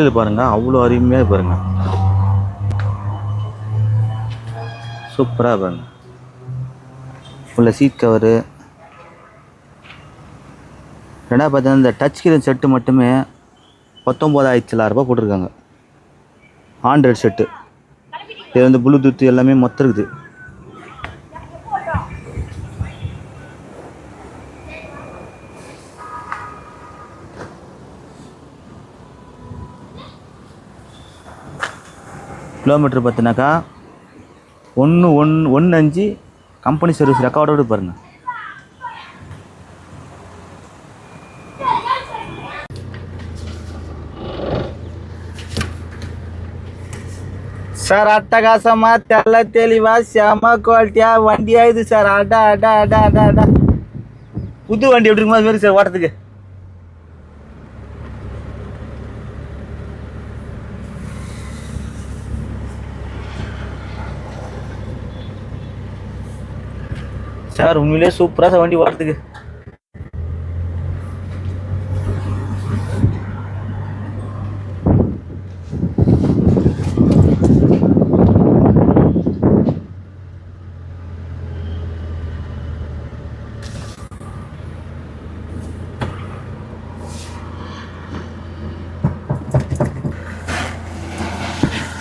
இது பாருங்க அவ்வளோ அருமையாக பாருங்க. சூப்பராக பாருங்க. உள்ள சீட் கவரு ரெண்டாவது பார்த்தீங்கன்னா இந்த டச் ஸ்க்ரீன் செட்டு மட்டுமே பத்தொம்போதாயிரத்தி தொள்ளாயிரரூபா போட்டிருக்காங்க. ஆண்ட்ராய்டு செட்டு இது வந்து ப்ளூடூத் எல்லாமே மொத்தம் இருக்குது. கிலோமீட்டர் பார்த்தினாக்கா ஒன்று ஒன் ஒன்று அஞ்சு கம்பெனி சர்வீஸ் ரெக்கார்டோடு பாருங்கள் சார் அட்டகாசமா தெல்ல தெளிவா செம குவாலிட்டியா வண்டி ஆயுது சார். அடா அடா அடா அடா அடா. புது வண்டி எப்படி இருக்குமா அது மாதிரி சார் ஓட்டத்துக்கு. சார் உண்மையிலேயே சூப்பராக சார் வண்டி ஓட்டத்துக்கு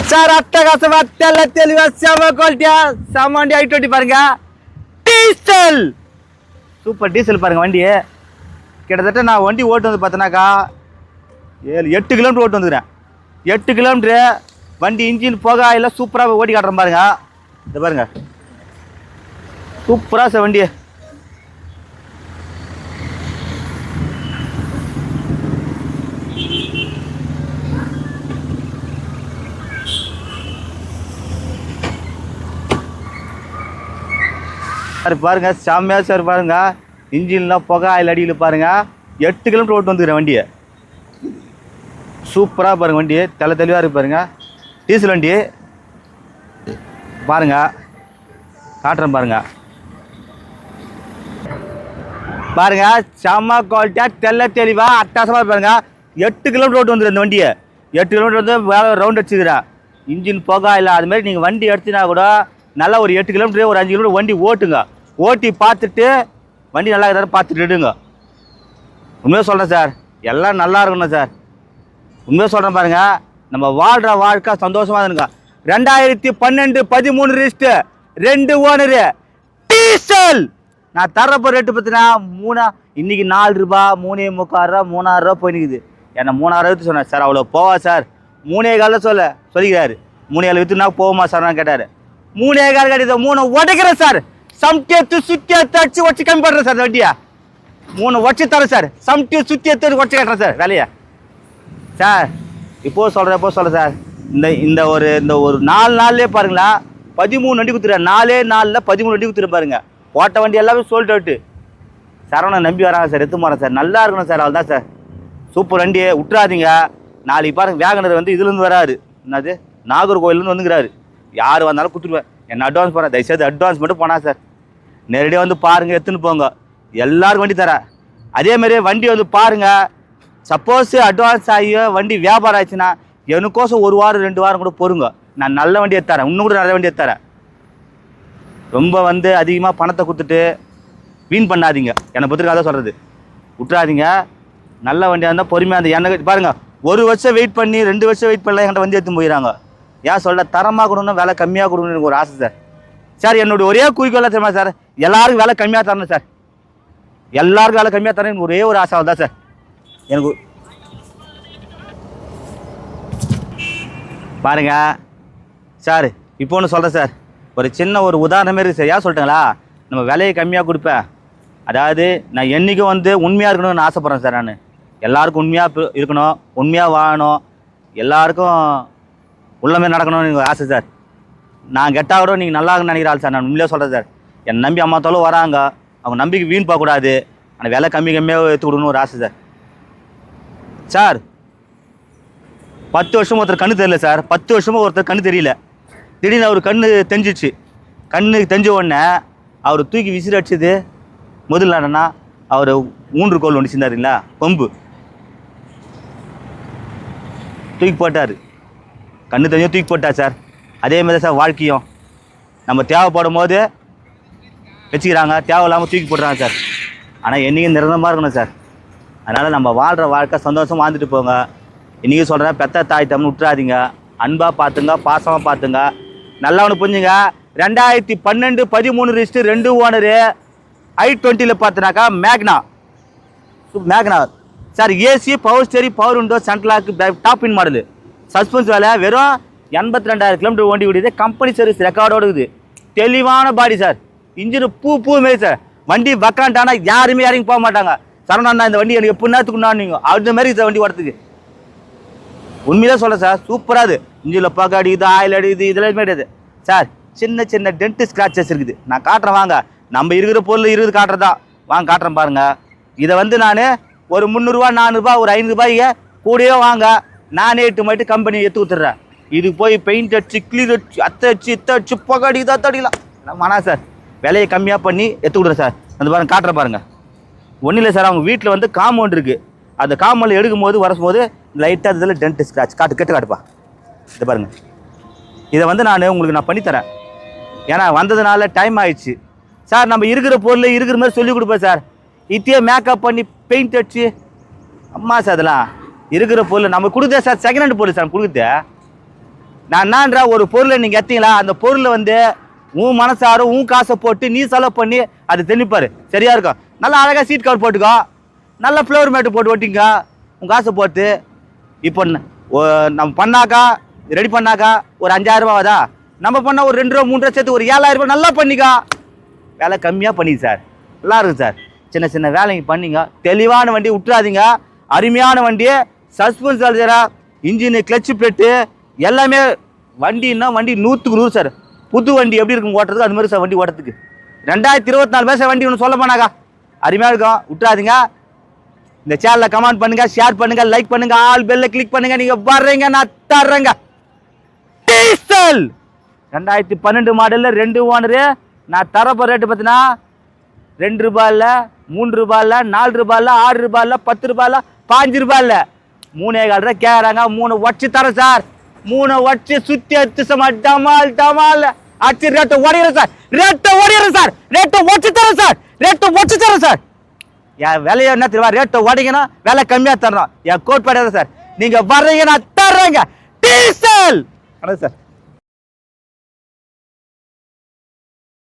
சார் அட்டகாசமா தெல்ல தெளிவா செம குவாலிட்டியா செம வண்டி ஐ டுவெண்ட்டி பாருங்க. டீசல். சூப்பர் டீசல் பாருங்கள் வண்டி கிட்டத்தட்ட நான் வண்டி ஓட்டு வந்து பார்த்தனாக்கா ஏழு எட்டு கிலோமீட்டர் ஓட்டு வந்துக்கிறேன். எட்டு கிலோமீட்ரு வண்டி இன்ஜின் போக எல்லாம் சூப்பராக ஓட்டி காட்டுறேன் பாருங்க. இந்த பாருங்க. சூப்பராக சார் வண்டி சார் பாருங்கள் செம்மையாக சார் பாருங்கள் இன்ஜின்லாம் புகை ஆயில் அடியில் பாருங்கள் எட்டு கிலோமீட்டர் ஓட்டு வந்துக்கிறேன் வண்டியை. சூப்பராக பாருங்க வண்டி. தெல தெளிவாக இருக்கு பாருங்கள் டீசல் வண்டி. பாருங்க. காட்டுறேன் பாருங்க. பாருங்க செம்ம குவாலிட்டியாக தெல்ல தெளிவாக அட்டாசமாக பாருங்க. எட்டு கிலோமீட்டர் ஓட்டு வந்துடும் இந்த வண்டியை. எட்டு கிலோமீட்டர் வந்து வேலை ரவுண்ட் அடிச்சுக்கிறேன். இன்ஜின் புகை இல்லை அதுமாரி நீங்கள் வண்டி எடுத்தினா கூட நல்லா ஒரு எட்டு கிலோமீட்டர் ஒரு அஞ்சு கிலோமீட்டர் வண்டி ஓட்டுங்க. ஓட்டி பார்த்துட்டு வண்டி நல்லா இருக்கிறத பார்த்துட்டு எடுங்க உண்மையாக சொல்கிறேன் சார். எல்லாம் நல்லா இருக்கணும் சார். உண்மையாக சொல்கிறேன் பாருங்கள் நம்ம வாழ்கிற வாழ்க்கை சந்தோஷமாக இருங்க ரெண்டாயிரத்தி பன்னெண்டு பதிமூணு ரிஸ்ட்டு ரெண்டு ஓனரு டீசல். நான் தரப்போ ரேட்டு பார்த்தீங்கன்னா மூணா இன்றைக்கி நாலு ரூபா மூணே முக்கால் ரூபா போய் நிற்குது என்னை மூணாயிரம் விற்று சொன்னேன். சார் அவ்வளோ போவா சார். மூணே காலில் சொல்ல சொல்லிக்கிறாரு. மூணே கால் விற்றுனா போகுமா சார் நான் கேட்டார். மூணே கால் கட்டி மூணு உடைக்கிறேன் சார். சம்டேத்து சுற்றி அடிச்சு வச்சு கம்மி பண்ணுறேன் சார் இந்த வண்டியை. மூணு உடச்சி தரேன் சார். சம்டி சுற்றி எடுத்து உடச்சி கட்டுறேன் சார் வேலையை. சார் இப்போ சொல்கிறேன் இப்போ சொல்கிறேன் சார். இந்த இந்த ஒரு இந்த ஒரு நாலு நாள்லேயே பாருங்களா பதிமூணு வண்டி கொடுத்துருவேன் நாலே நாளில் பதிமூணு வண்டி குத்துறேன் பாருங்க. ஓட்ட வண்டி எல்லாமே சோல்ட் அவுட்டு சரவணன் நம்பி வராங்க சார் எடுத்து போகிறேன் சார். நல்லா இருக்கணும் சார் அவள் தான் சார். சூப்பர் வண்டி விட்டுறாதீங்க. நாளைக்கு பாருங்க வேகனர் வந்து இதுலேருந்து வராரு. என்னது? நாகர்கோவிலேருந்து வந்துங்கிறாரு யார் வந்தாலும் கொடுத்துருவேன் என்ன அட்வான்ஸ் போகிறேன் தயவுசெய்து அட்வான்ஸ் மட்டும் போனா சார் நேரடியாக வந்து பாருங்கள் எடுத்துன்னு போங்க. எல்லாருக்கும் வண்டி தரேன். அதே வண்டி வந்து பாருங்கள் சப்போஸ் அட்வான்ஸ் ஆகியோ வண்டி வியாபாரம் ஆச்சுன்னா எனக்கோசம் ஒரு வாரம் ரெண்டு வாரம் கூட பொறுங்க. நான் நல்ல வண்டியை தரேன். இன்னும் கூட நல்ல வண்டியை எடுத்து தரேன். ரொம்ப வந்து அதிகமாக பணத்தை கொடுத்துட்டு வீண் பண்ணாதீங்க. என்னை பொறுத்திருக்க சொல்கிறது விட்டுறாதீங்க. நல்ல வண்டியாக இருந்தால் பொறுமையாக இருந்தால் எனக்கு பாருங்கள் ஒரு வருஷம் வெயிட் பண்ணி ரெண்டு வருஷம் வெயிட் பண்ணல என்கிட்ட வண்டி எடுத்து போயிடறாங்க. ஏன் சொல்ல தரமாக கொடுக்கணும் விலை கம்மியாக கொடுக்கணும்னு ஒரு ஆசை சார். சார் என்னுடைய ஒரே குறிக்கோள் தெரியுமா சார்? எல்லாருக்கும் விலை கம்மியாக தரணும் சார். எல்லாருக்கும் விலை கம்மியாக தரணும் எனக்கு ஒரே ஒரு ஆசை தான் சார். எனக்கு பாருங்க. சார் இப்போ ஒன்று சொல்கிறேன் சார். ஒரு சின்ன ஒரு உதாரணமே இருக்குது சார். ஏன் சொல்லிட்டேங்களா? நம்ம விலையை கம்மியாக கொடுப்பேன். அதாவது நான் என்றைக்கும் வந்து உண்மையாக இருக்கணும்னு ஆசைப்பட்றேன் சார் நான். எல்லாருக்கும் உண்மையாக இருக்கணும் உண்மையாக வாழணும். எல்லாருக்கும் உள்ளமே நடக்கணும்னு எனக்கு ஆசை சார். நான் கெட்டா கூட நீங்கள் நல்லா இருக்குன்னு நினைக்கிற ஆள் சார். நான் உண்மையிலே சொல்கிறேன் சார். என்னை நம்பி அம்மா வராங்க. அவங்க நம்பிக்கை வீண் போகக்கூடாது. ஆனால் விலை கம்மி கம்மியாக எடுத்து ஒரு ஆசை சார். சார் பத்து வருஷம் ஒருத்தர் கண்ணு தெரியல சார். பத்து வருஷமாக ஒருத்தர் கண்ணு தெரியல. திடீர்னு அவர் கண்ணு தெரிஞ்சிச்சு கண்ணு தெரிஞ்ச உடனே அவர் தூக்கி விசிறு அடிச்சது முதல்ல என்னன்னா அவர் மூன்று கோல் ஒன்று செஞ்சாருங்களா பம்பு தூக்கி போட்டார். கண்ணு தெரிஞ்சு தூக்கி போட்டா சார். அதே மாதிரி தான் சார் வாழ்க்கையும். நம்ம தேவைப்படும் போது வச்சுக்கிறாங்க. தேவை இல்லாமல் தூக்கி போடுறாங்க சார். ஆனால் என்றைக்கும் நிரந்தரமாக இருக்கணும் சார். அதனால் நம்ம வாழ்கிற வாழ்க்கை சந்தோஷமாக வாழ்ந்துட்டு போங்க. இன்றைக்கி சொல்கிறேன் பெத்த தாய் தமிழ் விட்டுறாதீங்க அன்பாக பார்த்துங்க பாசமாக பார்த்துங்க. நல்லவனு புரிஞ்சுங்க. ரெண்டாயிரத்தி பன்னெண்டு பதிமூணு ரிஸ்ட்டு ரெண்டு ஓனரு ஐ டுவெண்ட்டியில் பார்த்தினாக்கா Magna. Magna. Sir AC power steering power window central lock top end model suspension வேலை வெறும் எண்பத்தி ரெண்டாயிரம் கிலோமீட்டர் ஓடி விடுது கம்பெனி சர்வீஸ் ரெக்கார்டோடு இருக்குது. தெளிவான பாடி சார் இன்ஜின் பூ பூ மாரி சார் வண்டி பக்கான்ட்டானா யாருமே இறங்கி போக மாட்டாங்க. சரவணா இந்த வண்டி எனக்கு எப்படி நேரத்துக்கு நீங்கள் அந்த மாதிரி சார் வண்டி ஓடத்துக்கு உண்மையிலே சொல்கிறேன் சார் சூப்பராக இது இன்ஜினில் பக்கம் அடிக்குது ஆயில் அடிக்குது இதெல்லாம் கிடையாது. சார் சின்ன சின்ன டென்ட் ஸ்க்ராச்சஸ் இருக்குது. நான் காட்டுறேன் வாங்க. நம்ம இருக்கிற பொருள் இருக்குது காட்டுறதா. வாங்க காட்டுறேன் பாருங்கள் இதை வந்து நான் ஒரு முந்நூறுரூவா நானூறுரூபா ஒரு ஐநூறுரூபாய்க்கு கூடயே வாங்க. நானே எட்டு மட்டும் கம்பெனி எடுத்து ஊத்துறேன் இது போய் பெயிண்ட் அடிச்சு கிளீர் அடிச்சு அத்தை அடிச்சு இத்தை அடிச்சு புகடி அடிக்குது அத்தை வேணா சார் விலையை கம்மியாக பண்ணி எடுத்து விடுறேன் சார் அந்த பாருங்க காட்டுறேன் பாருங்க. ஒன்றும் இல்லை சார் அவங்க வீட்டில் வந்து காம்பவுண்ட் இருக்குது அந்த காம்பவுண்டில் எடுக்கும்போது வரும்போது லைட்டாக இதில் டென்ட் ஸ்க்ராட்ச் காட்டு கெட்டு காட்டுப்பா. இதை பாருங்க. இதை வந்து நான் உங்களுக்கு நான் பண்ணித்தரேன் ஏன்னா வந்ததுனால டைம் ஆயிடுச்சு. சார் நம்ம இருக்கிற பொருள் இருக்கிற மாதிரி சொல்லி கொடுப்பேன் சார் இத்தையே மேக்கப் பண்ணி பெயிண்ட் அடிச்சு. அம்மா சார் அதெல்லாம். இருக்கிற பொருள் நம்ம கொடுத்தேன் சார் செகண்ட் ஹேண்ட் பொருள் சார் கொடுக்குது நான் என்னன்றா ஒரு பொருளை நீங்கள் எத்தீங்களா அந்த பொருளை வந்து உன் மனசாரும் உன் காசை போட்டு நீ செலவு பண்ணி அது தெளிப்பார் சரியாக இருக்கும். நல்லா அழகாக சீட் கவர் போட்டுக்கோ. நல்ல ஃப்ளவர் மேட்டு போட்டு ஓட்டிங்க உன் காசை போட்டு. இப்போ நம்ம பண்ணாக்கா ரெடி பண்ணாக்கா ஒரு அஞ்சாயிரம் ஆகுதா? நம்ம பண்ணால் ஒரு ரெண்டு ரூபா மூணு ரூபா சேர்த்து ஒரு ஏழாயிரம் ரூபாய் நல்லா பண்ணிக்கோ. வேலை கம்மியாக பண்ணி சார். நல்லா இருக்கும் சார். சின்ன சின்ன வேலைங்க பண்ணிங்க தெளிவான வண்டி விட்டுறாதீங்க. அருமையான வண்டியை சஸ்பென்ஸ் அல்ஜரா இன்ஜினு கிளச்சு பிளேட்டு எல்லாமே வண்டின்னா வண்டி நூற்றுக்கு நூறு சார். புது வண்டி எப்படி இருக்கும் ஓட்டுறதுக்கு? அது மாதிரி சார் வண்டி ஓட்டுறதுக்கு. ரெண்டாயிரத்தி இருபத்தி நாலு பேச வண்டி ஒன்று சொல்ல போனாக்கா. அருமையாக இருக்கும். விட்டுறாதீங்க. இந்த சேனலில் கமெண்ட் பண்ணுங்க ஷேர் பண்ணுங்க லைக் பண்ணுங்க ஆல் பெல்ல கிளிக் பண்ணுங்க. நீங்க வர்றீங்க நான் தர்றேங்க. டீசல்! ரெண்டாயிரத்தி பன்னெண்டு மாடலில் ரெண்டு ஓனரு நான் தரப்போ ரேட்டு பார்த்தீங்கன்னா ரெண்டு ரூபாயில் மூணு ரூபாயில் நாலு ரூபாயில் ஆறு ரூபாயில் பத்து ரூபாயில் பாஞ்சு ரூபாயில் மூணே கால் ரூபா கேட்குறாங்க மூணு உடச்சி தரேன் சார். மூணு உடச்சி சுற்றி அடிச்சு சும்மா டமால் டமால். அடிச்சு ரேட்டை உடையிறேன் சார். ரேட்டை உடையிறேன் சார். ரேட்டை உடச்சி தரேன் சார். ரேட்டை உடச்சி தரேன் சார். என் விலையை என்ன தெரியுமா? ரேட்டை உடைக்கணும் விலை கம்மியாக தரணும். என் கோட்பாடு சார். நீங்கள் வர்றீங்க நான் தர்றேங்க. டீசல். வணக்கம் சார்.